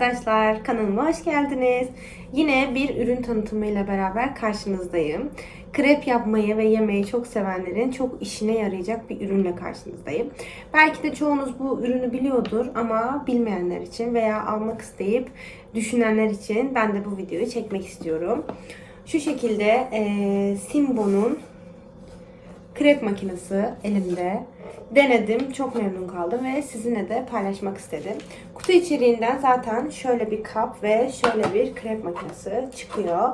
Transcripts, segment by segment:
arkadaşlar, kanalıma hoş geldiniz. Yine bir ürün tanıtımıyla beraber karşınızdayım. Krep yapmayı ve yemeyi çok sevenlerin çok işine yarayacak bir ürünle karşınızdayım. Belki de çoğunuz bu ürünü biliyordur ama bilmeyenler için veya almak isteyip düşünenler için ben de bu videoyu çekmek istiyorum. Şu şekilde eee Simbo'nun krep makinesi elimde. Denedim, çok memnun kaldım ve sizinle de paylaşmak istedim. Kutu içeriğinden zaten şöyle bir kap ve şöyle bir krep makinesi çıkıyor.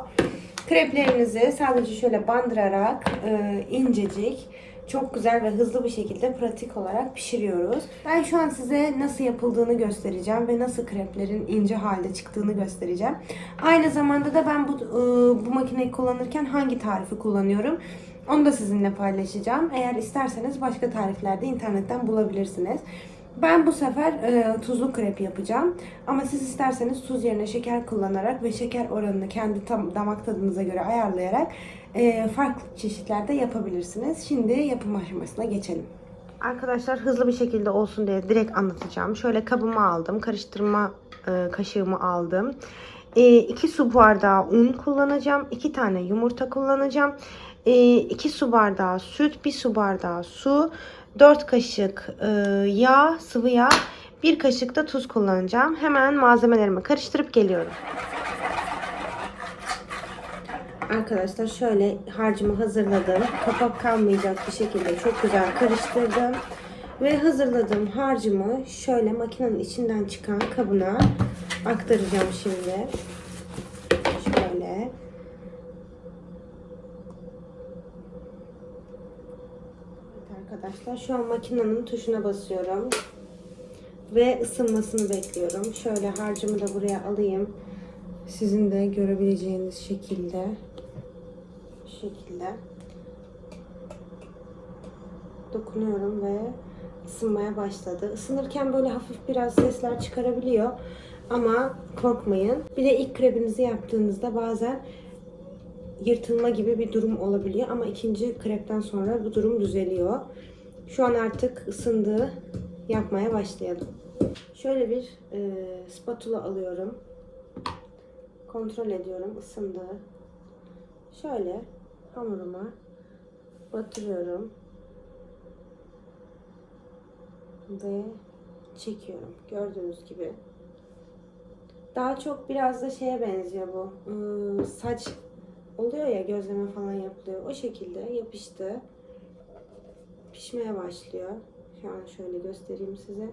Kreplerinizi sadece şöyle bandırarak e, incecik, çok güzel ve hızlı bir şekilde pratik olarak pişiriyoruz. Ben şu an size nasıl yapıldığını göstereceğim ve nasıl kreplerin ince halde çıktığını göstereceğim. Aynı zamanda da ben bu e, bu makineyi kullanırken hangi tarifi kullanıyorum? Onu da sizinle paylaşacağım. Eğer isterseniz başka tariflerde internetten bulabilirsiniz. Ben bu sefer e, tuzlu krep yapacağım. Ama siz isterseniz tuz yerine şeker kullanarak ve şeker oranını kendi tam damak tadınıza göre ayarlayarak e, farklı çeşitlerde yapabilirsiniz. Şimdi yapım aşamasına geçelim. Arkadaşlar hızlı bir şekilde olsun diye direkt anlatacağım. Şöyle kabımı aldım. Karıştırma e, kaşığımı aldım. 2 su bardağı un kullanacağım. 2 tane yumurta kullanacağım. 2 su bardağı süt, 1 su bardağı su, 4 kaşık e, yağ, sıvı yağ, 1 kaşık da tuz kullanacağım. Hemen malzemelerimi karıştırıp geliyorum. Arkadaşlar şöyle harcımı hazırladım. Kapak kalmayacak bir şekilde çok güzel karıştırdım. Ve hazırladığım harcımı şöyle makinenin içinden çıkan kabına aktaracağım şimdi. Şöyle. Evet arkadaşlar şu an makinenin tuşuna basıyorum. Ve ısınmasını bekliyorum. Şöyle harcımı da buraya alayım. Sizin de görebileceğiniz şekilde. Bu şekilde. Dokunuyorum ve ısınmaya başladı. Isınırken böyle hafif biraz sesler çıkarabiliyor. Ama korkmayın. Bir de ilk krebinizi yaptığınızda bazen yırtılma gibi bir durum olabiliyor. Ama ikinci krepten sonra bu durum düzeliyor. Şu an artık ısındı. Yapmaya başlayalım. Şöyle bir e, spatula alıyorum. Kontrol ediyorum ısındı. Şöyle hamuruma batırıyorum. Ve çekiyorum. Gördüğünüz gibi. Daha çok biraz da şeye benziyor bu. Ee, saç oluyor ya gözleme falan yapılıyor. O şekilde yapıştı. Pişmeye başlıyor. Şu an şöyle göstereyim size.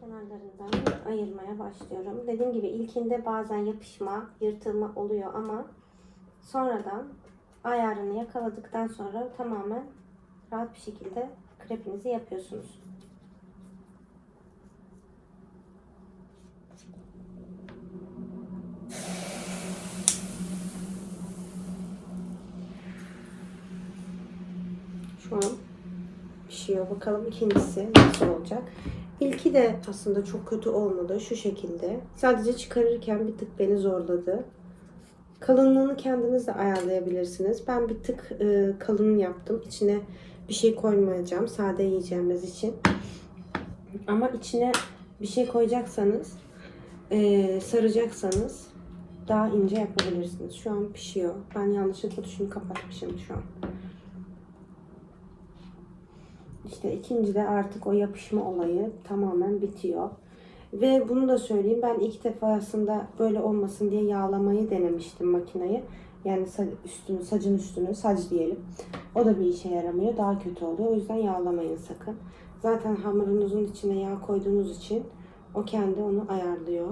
Kenarlarından ayırmaya başlıyorum. Dediğim gibi ilkinde bazen yapışma, yırtılma oluyor ama sonradan ayarını yakaladıktan sonra tamamen rahat bir şekilde krepinizi yapıyorsunuz. Şu an pişiyor. Bakalım ikincisi nasıl olacak. İlki de aslında çok kötü olmadı. Şu şekilde. Sadece çıkarırken bir tık beni zorladı. Kalınlığını kendiniz de ayarlayabilirsiniz. Ben bir tık e, kalın yaptım. İçine bir şey koymayacağım. Sade yiyeceğimiz için. Ama içine bir şey koyacaksanız, e, saracaksanız daha ince yapabilirsiniz. Şu an pişiyor. Ben yanlışlıkla tuşunu kapatmışım şu an. İşte ikinci de artık o yapışma olayı tamamen bitiyor. Ve bunu da söyleyeyim ben ilk defasında böyle olmasın diye yağlamayı denemiştim makinayı. Yani üstünü, sacın üstünü, sac diyelim. O da bir işe yaramıyor. Daha kötü oluyor. O yüzden yağlamayın sakın. Zaten hamurunuzun içine yağ koyduğunuz için o kendi onu ayarlıyor.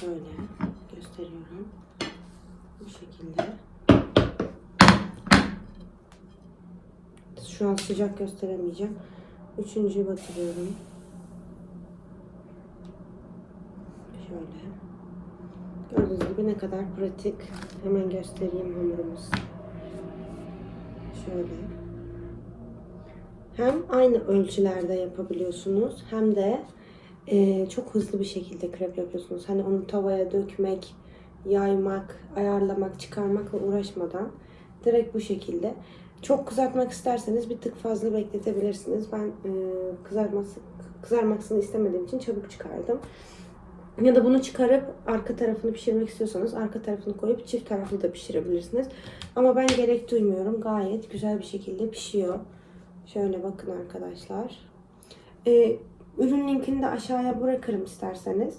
Şöyle gösteriyorum. Bu şekilde. Şu an sıcak gösteremeyeceğim. Üçüncüyü batırıyorum. Şöyle. Gördüğünüz gibi ne kadar pratik. Hemen göstereyim hamurumuz. Şöyle. Hem aynı ölçülerde yapabiliyorsunuz hem de e, çok hızlı bir şekilde krep yapıyorsunuz. Hani onu tavaya dökmek, yaymak, ayarlamak, çıkarmakla uğraşmadan direkt bu şekilde. Çok kızartmak isterseniz bir tık fazla bekletebilirsiniz. Ben e, kızarması kızarmasını istemediğim için çabuk çıkardım. Ya da bunu çıkarıp arka tarafını pişirmek istiyorsanız arka tarafını koyup çift taraflı da pişirebilirsiniz. Ama ben gerek duymuyorum. Gayet güzel bir şekilde pişiyor. Şöyle bakın arkadaşlar. Ee, ürün linkini de aşağıya bırakırım isterseniz.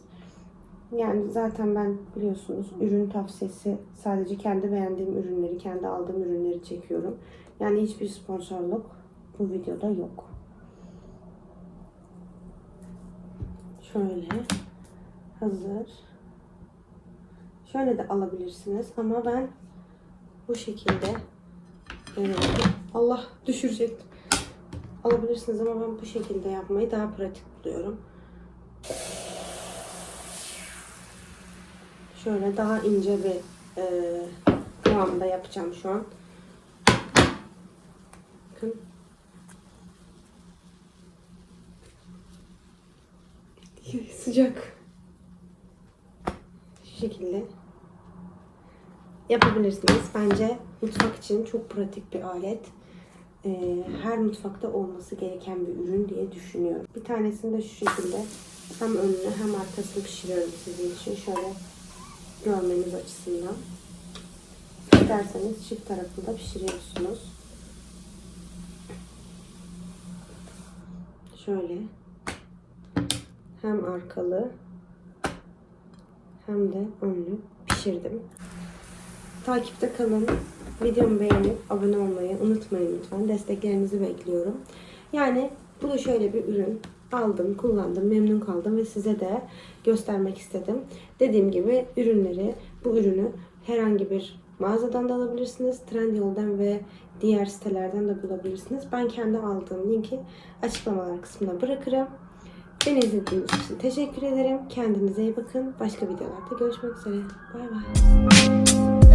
Yani zaten ben biliyorsunuz ürün tavsiyesi sadece kendi beğendiğim ürünleri, kendi aldığım ürünleri çekiyorum. Yani hiçbir sponsorluk bu videoda yok. Şöyle hazır. Şöyle de alabilirsiniz ama ben bu şekilde e, Allah düşürecektim. Alabilirsiniz ama ben bu şekilde yapmayı daha pratik buluyorum. Şöyle daha ince bir e, kıvamda yapacağım şu an. Bakın. Sıcak. Şu şekilde yapabilirsiniz. Bence mutfak için çok pratik bir alet. Ee, her mutfakta olması gereken bir ürün diye düşünüyorum. Bir tanesini de şu şekilde hem önünü hem arkasını pişiriyorum sizin için. Şöyle görmeniz açısından. İsterseniz çift tarafını da pişiriyorsunuz. Şöyle hem arkalı hem de önlü pişirdim. Takipte kalın. Videomu beğenip abone olmayı unutmayın lütfen. Desteklerinizi bekliyorum. Yani bu da şöyle bir ürün. Aldım, kullandım, memnun kaldım ve size de göstermek istedim. Dediğim gibi ürünleri, bu ürünü herhangi bir mağazadan da alabilirsiniz. Trendyol'dan ve diğer sitelerden de bulabilirsiniz. Ben kendi aldığım linki açıklamalar kısmına bırakırım. Beni izlediğiniz için teşekkür ederim. Kendinize iyi bakın. Başka videolarda görüşmek üzere. Bay bay.